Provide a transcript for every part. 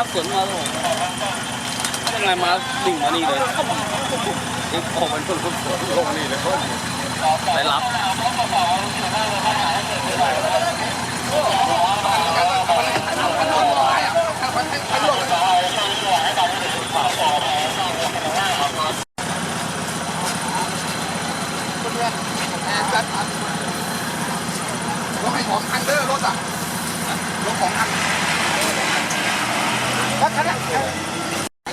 ทับสวนมาแล้วยังไงมาดิ่งมานี่เลยเอ็กโอเป็นคนคนสวนลงนี่เลยไปรับรถของอันเดอร์รถอะรถของอัน แล้วคันนี้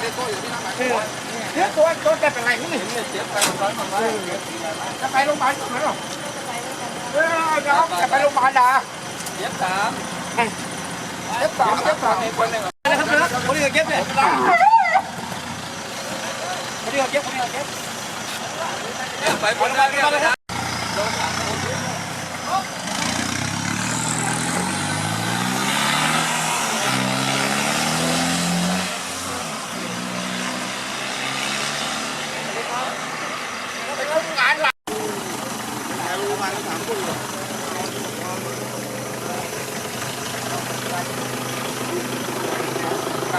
เด็กตัวอยู่ที่นั่นไหนเนี่ยตัวตัวจะเป็นไรนี่ไม่เห็นเลยเจ็บไปรงพยาบาลก่อนจะไปโรงพยาบาลก่อนไหมหรอเออเดี๋ยวจะไปโรงพยาบาลนะเย็บสามเจ็บสามเจ็บสามคนหนึ่งนะครับนะคนนี้ก็เก็บเนี่ยคนนี้ก็เก็บคนนี้ก็เก็บไปคนละเก็บ